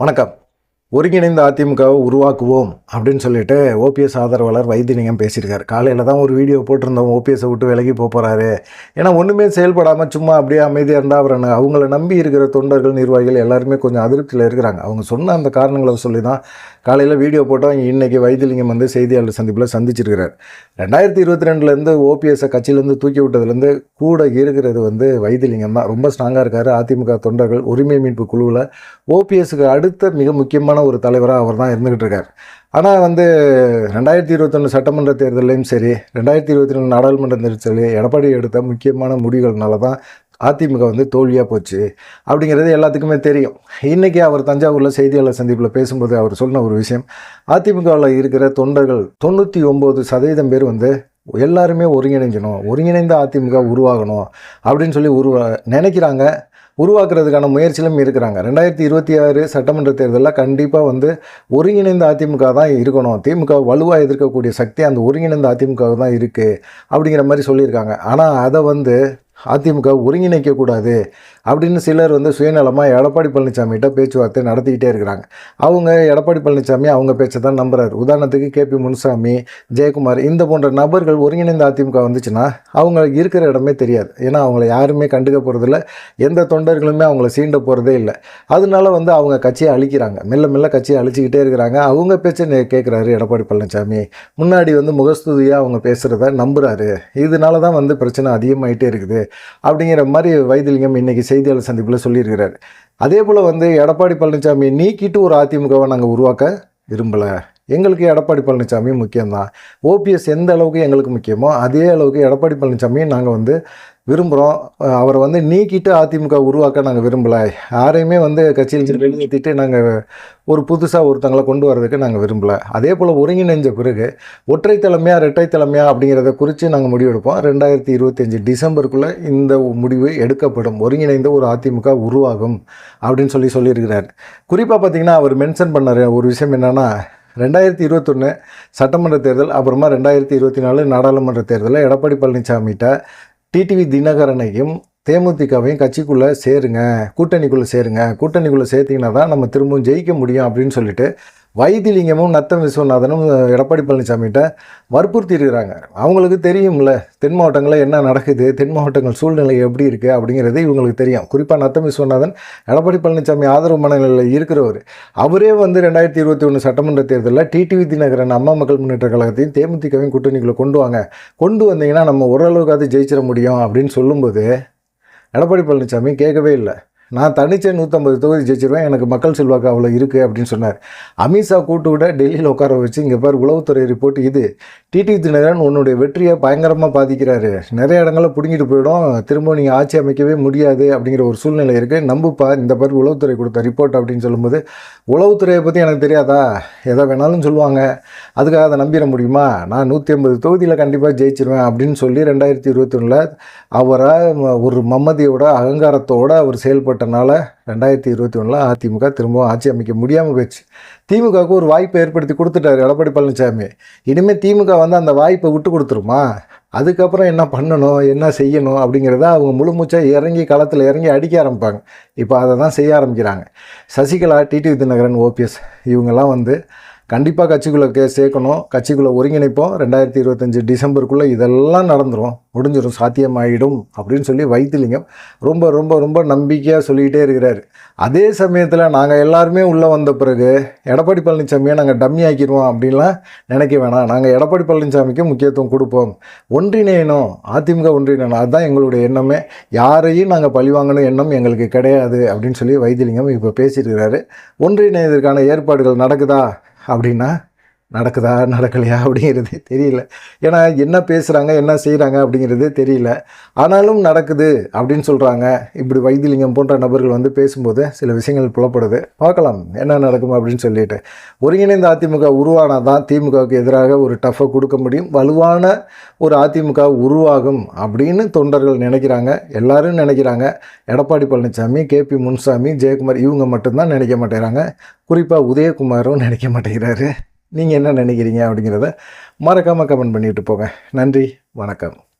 வணக்கம். ஒருங்கிணைந்த அதிமுகவை உருவாக்குவோம் அப்படின்னு சொல்லிட்டு ஓபிஎஸ் ஆதரவாளர் வைத்தியலிங்கம் பேசியிருக்காரு. காலையில் தான் ஒரு வீடியோ போட்டிருந்தோம். ஓபிஎஸ்ஸை விட்டு விலகி போகிறாரு ஏன்னா ஒன்றுமே செயல்படாமல் சும்மா அப்படியே அமைதியாக இருந்தால் அவர் அவங்கள நம்பி இருக்கிற தொண்டர்கள் நிர்வாகிகள் எல்லாருமே கொஞ்சம் அதிருப்தியில் இருக்கிறாங்க. அவங்க சொன்ன அந்த காரணங்களை சொல்லி தான் காலையில் வீடியோ போட்டோம். இன்றைக்கி வைத்தியலிங்கம் வந்து செய்தியாளர் சந்திப்பில் சந்திச்சிருக்கிறார். ரெண்டாயிரத்தி இருபத்தி ரெண்டுலேருந்து ஓபிஎஸ்ஸை கட்சியிலேருந்து தூக்கி விட்டதுலேருந்து கூட இருக்கிறது வந்து வைத்தியலிங்கம் தான். ரொம்ப ஸ்ட்ராங்காக இருக்கார். அதிமுக தொண்டர்கள் உரிமை மீட்பு குழுவில் ஓபிஎஸ்க்கு அடுத்த மிக முக்கியமான ஒரு தலைவராக அவர் தான் இருந்துக்கிட்டு இருக்கார். ஆனால் வந்து ரெண்டாயிரத்தி இருபத்தொன்று சட்டமன்ற தேர்தலையும் சரி ரெண்டாயிரத்தி இருபத்தி ரெண்டு நாடாளுமன்ற தேர்தலையும் எடப்பாடி எடுத்த முக்கியமான முடிவுகள்னால தான் அதிமுக வந்து தோல்வியாக போச்சு அப்படிங்கிறது எல்லாத்துக்குமே தெரியும். இன்றைக்கி அவர் தஞ்சாவூரில் செய்தியாளர் சந்திப்பில் பேசும்போது அவர் சொன்ன ஒரு விஷயம் அதிமுகவில் இருக்கிற தொண்டர்கள் தொண்ணூற்றி ஒம்பது சதவீதம் பேர் வந்து எல்லாருமே ஒருங்கிணைஞ்சணும் ஒருங்கிணைந்த அதிமுக உருவாகணும் அப்படின்னு சொல்லி உருவா நினைக்கிறாங்க. உருவாக்குறதுக்கான முயற்சியிலும் இருக்கிறாங்க. ரெண்டாயிரத்தி இருபத்தி ஆறு சட்டமன்ற தேர்தலில் கண்டிப்பாக வந்து ஒருங்கிணைந்த அதிமுக தான் இருக்கணும். திமுக வலுவாக எதிர்க்கக்கூடிய சக்தி அந்த ஒருங்கிணைந்த அதிமுக தான் இருக்குது அப்படிங்கிற மாதிரி சொல்லியிருக்காங்க. ஆனால் அதை வந்து அதிமுக ஒருங்கிணைக்கக்கூடாது அப்படின்னு சிலர் வந்து சுயநலமாக எடப்பாடி பழனிசாமிகிட்ட பேச்சுவார்த்தை நடத்திக்கிட்டே இருக்கிறாங்க. அவங்க எடப்பாடி பழனிசாமி அவங்க பேச்சை தான் நம்புறாரு. உதாரணத்துக்கு கேபி முனுசாமி ஜெயக்குமார் இந்த போன்ற நபர்கள் ஒருங்கிணைந்த அதிமுக வந்துச்சுன்னா அவங்க இருக்கிற இடமே தெரியாது. ஏன்னா அவங்கள யாருமே கண்டுக்க போகிறதில்ல எந்த தொண்டர்களுமே அவங்கள சீண்ட போகிறதே இல்லை. அதனால வந்து அவங்க கட்சியை அழிக்கிறாங்க. மெல்ல மெல்ல கட்சியை அழிச்சிக்கிட்டே இருக்கிறாங்க. அவங்க பேச்சை கேட்குறாரு எடப்பாடி பழனிசாமி. முன்னாடி வந்து முகஸ்துதியாக அவங்க பேசுகிறத நம்புகிறாரு இதனால தான் வந்து பிரச்சனை அதிகமாகிட்டே இருக்குது. அப்படிங்கிற மாதிரி வைத்திலிங்கம் இன்னைக்கு செய்தியாளர் சந்திப்பில் சொல்லியிருக்கிறார். அதே போல் வந்து எடப்பாடி பழனிசாமியை நீக்கிட்டு ஒரு அதிமுகவை நாங்கள் உருவாக்க விரும்பலை. எங்களுக்கு எடப்பாடி பழனிசாமி முக்கியம்தான். ஓபிஎஸ் எந்த அளவுக்கு எங்களுக்கு முக்கியமோ அதே அளவுக்கு எடப்பாடி பழனிசாமியை நாங்கள் வந்து விரும்புகிறோம் அவரை வந்து நீக்கிட்டு அதிமுக உருவாக்க நாங்கள் விரும்பலை. யாரையுமே வந்து கட்சியில் வெளியேற்றிட்டு நாங்கள் ஒரு புதுசாக ஒருத்தங்களை கொண்டு வரதுக்கு நாங்கள் விரும்பலை. அதே போல் ஒருங்கிணைஞ்ச பிறகு ஒற்றை தலைமையா இரட்டை தலைமையா அப்படிங்கிறத குறித்து நாங்கள் முடிவெடுப்போம். ரெண்டாயிரத்தி இருபத்தஞ்சி டிசம்பருக்குள்ளே இந்த முடிவு எடுக்கப்படும். ஒருங்கிணைந்த ஒரு அதிமுக உருவாகும் அப்படின்னு சொல்லி சொல்லியிருக்கிறார். குறிப்பாக பார்த்தீங்கன்னா அவர் மென்ஷன் பண்ண ஒரு விஷயம் என்னென்னா ரெண்டாயிரத்தி இருபத்தொன்று சட்டமன்ற தேர்தல் அப்புறமா ரெண்டாயிரத்தி இருபத்தி நாலு நாடாளுமன்ற தேர்தலில் எடப்பாடி பழனிசாமிகிட்ட டிடிவி தினகரனையும் தேமுதிகவையும் கட்சிக்குள்ளே சேருங்க கூட்டணிக்குள்ளே சேருங்க கூட்டணிக்குள்ளே சேர்த்திங்கன்னா தான் நம்ம திரும்பவும் ஜெயிக்க முடியும் அப்படின்னு சொல்லிட்டு வைத்திலிங்கமும் நத்தம் விஸ்வநாதனும் எடப்பாடி பழனிசாமிகிட்ட வற்புறுத்தி இருக்கிறாங்க அவங்களுக்கு தெரியும்ல தென் மாவட்டங்களில் என்ன நடக்குது தென் மாவட்டங்கள் சூழ்நிலை எப்படி இருக்குது அப்படிங்கிறது இவங்களுக்கு தெரியும். குறிப்பாக நத்தம் விஸ்வநாதன் எடப்பாடி பழனிசாமி ஆதரவு மனநிலையில் இருக்கிறவர். அவரே வந்து ரெண்டாயிரத்தி இருபத்தி ஒன்று சட்டமன்ற தேர்தலில் டிடிவி தினகரன் அம்மா மக்கள் முன்னேற்ற கழகத்தையும் தேமுதிகவையும் கூட்டணிக்குள்ளே கொண்டு வாங்க. கொண்டு வந்தீங்கன்னா நம்ம ஓரளவுக்காவது ஜெயிச்சிட முடியும் அப்படின்னு சொல்லும்போது எடப்பாடி பழனிசாமி கேட்கவே இல்லை. நான் தனிச்சே நூற்றம்பது தொகுதி ஜெயிச்சிருவேன் எனக்கு மக்கள் செல்வாக்கு அவ்வளோ இருக்குது அப்படின்னு சொன்னார். அமித்ஷா கூட்டு விட டெல்லியில் உட்கார வச்சு இங்கே பாரு உளவுத்துறை ரிப்போர்ட் இது. டிடி தினகரன் உன்னுடைய வெற்றியை பயங்கரமாக பாதிக்கிறாரு. நிறைய இடங்களில் பிடுங்கிட்டு போயிடும். திரும்ப நீங்கள் ஆட்சி அமைக்கவே முடியாது அப்படிங்கிற ஒரு சூழ்நிலை இருக்குது நம்புப்பா இந்த பாரு உளவுத்துறை கொடுத்த ரிப்போர்ட் அப்படின்னு சொல்லும்போது உளவுத்துறையை பற்றி எனக்கு தெரியாதா? எதை வேணாலும் சொல்லுவாங்க. அதுக்காக அதை நம்பிட முடியுமா? நான் நூற்றி ஐம்பது தொகுதியில் கண்டிப்பாக ஜெயிச்சிருவேன் அப்படின்னு சொல்லி ரெண்டாயிரத்தி இருபத்தி ஒன்றில் அவரை ஒரு மம்மதியோட அகங்காரத்தோடு அவர் செயல்பட்டு ஏற்பட்டனால ரெண்டாயிரத்தி இருபத்தி ஒன்றில் அதிமுக திரும்பவும் ஆட்சி அமைக்க முடியாமல் போயிடுச்சு. திமுகவுக்கு ஒரு வாய்ப்பை ஏற்படுத்தி கொடுத்துட்டாரு எடப்பாடி பழனிசாமி. இனிமேல் திமுக வந்து அந்த வாய்ப்பை விட்டு கொடுத்துருமா? அதுக்கப்புறம் என்ன பண்ணணும் என்ன செய்யணும் அப்படிங்கிறத அவங்க முழுமூச்சாக இறங்கி களத்தில் இறங்கி அடிக்க ஆரம்பிப்பாங்க. இப்போ அதை தான் செய்ய ஆரம்பிக்கிறாங்க. சசிகலா டிடி வித்யநகரன் ஓபிஎஸ் இவங்கெல்லாம் வந்து கண்டிப்பாக கட்சிக்குள்ளே கே சேர்க்கணும். கட்சிக்குள்ளே ஒருங்கிணைப்போம். ரெண்டாயிரத்தி இருபத்தஞ்சி டிசம்பருக்குள்ளே இதெல்லாம் நடந்துரும். முடிஞ்சிடும் சாத்தியமாயிடும் அப்படின்னு சொல்லி வைத்திலிங்கம் ரொம்ப ரொம்ப ரொம்ப நம்பிக்கையாக சொல்லிக்கிட்டே இருக்கிறார். அதே சமயத்தில் நாங்கள் எல்லாருமே உள்ளே வந்த பிறகு எடப்பாடி பழனிசாமியை நாங்கள் டம்மி ஆக்கிடுவோம் அப்படின்லாம் நினைக்க வேணாம். நாங்கள் எடப்பாடி பழனிசாமிக்கு முக்கியத்துவம் கொடுப்போம். ஒன்றிணையணும். அதிமுக ஒன்றிணையணும். அதுதான் எங்களுடைய எண்ணமே. யாரையும் நாங்கள் பழிவாங்கணும் எண்ணம் எங்களுக்கு கிடையாது அப்படின்னு சொல்லி வைத்திலிங்கம் இப்போ பேசியிருக்கிறாரு ஒன்றிணையதற்கான ஏற்பாடுகள் நடக்குதா? அப்படின்னா நடக்குதா நடக்கலையா அப்படிங்கிறது தெரியல. ஏன்னா என்ன பேசுகிறாங்க என்ன செய்கிறாங்க அப்படிங்கிறது தெரியல. ஆனாலும் நடக்குது அப்படின்னு சொல்கிறாங்க இப்படி வைத்தியலிங்கம் போன்ற நபர்கள் வந்து பேசும்போது சில விஷயங்கள் புலப்படுது. பார்க்கலாம் என்ன நடக்கும் அப்படின்னு சொல்லிட்டு. ஒருங்கிணைந்த அதிமுக உருவானால் தான் திமுகவுக்கு எதிராக ஒரு டஃப்பை கொடுக்க முடியும். வலுவான ஒரு அதிமுக உருவாகும் அப்படின்னு தொண்டர்கள் நினைக்கிறாங்க. எல்லாரும் நினைக்கிறாங்க. எடப்பாடி பழனிசாமி கேபி முன்சாமி ஜெயக்குமார் இவங்க மட்டும்தான் நினைக்க மாட்டேங்கிறாங்க குறிப்பாக உதயகுமாரும் நினைக்க மாட்டேங்கிறாரு. நீங்கள் என்ன நினைக்கிறீங்க அப்படிங்கிறத மறக்காமல் கமெண்ட் பண்ணிட்டு போங்க. நன்றி வணக்கம்.